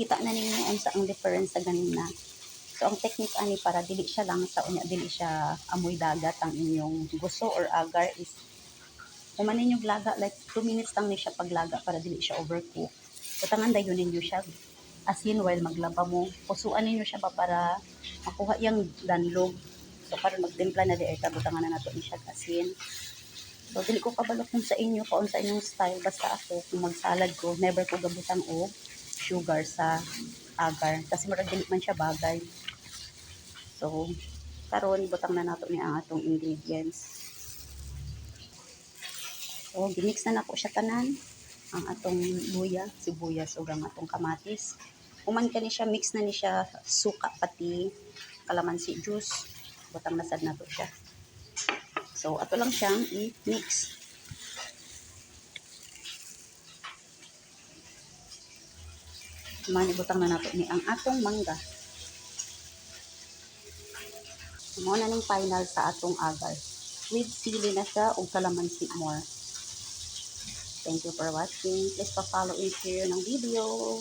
kita na ninyo unsa ang difference sa ganina. So ang technique ani para dili siya lang sa unya dili siya amoy dagat ang inyong gusto or agar is Human ninyo laga like 2 minutes lang ni siya paglaga para dili siya overcook. Butangan dayon ninyo siya asin while maglaba mo. Pusuan ninyo siya ba para makuha yung danlog. So para magtimpla na di ay butangan na nato ni siya asin. So dili ko kabalo kung sa inyo kung sa inyong style basta ako kung magsalad ko never ko gabutang og sugar sa agar kasi murag dili man siya bagay. So karon butang na nato ni ang atong ingredients. So, gimix na nako siya tanan ang atong luya, sibuyas ug ang atong kamatis. Human ka ni siya mix na ni siya suka pati kalamansi juice. Butang na sad nato siya. So ato lang siyang i-mix. Manibutang na nato ni ang atong mangga. Mo na ning final sa atong agar. With sili na siya ug kalamansi more. Thank you for watching. Please pa-follow and share ng video.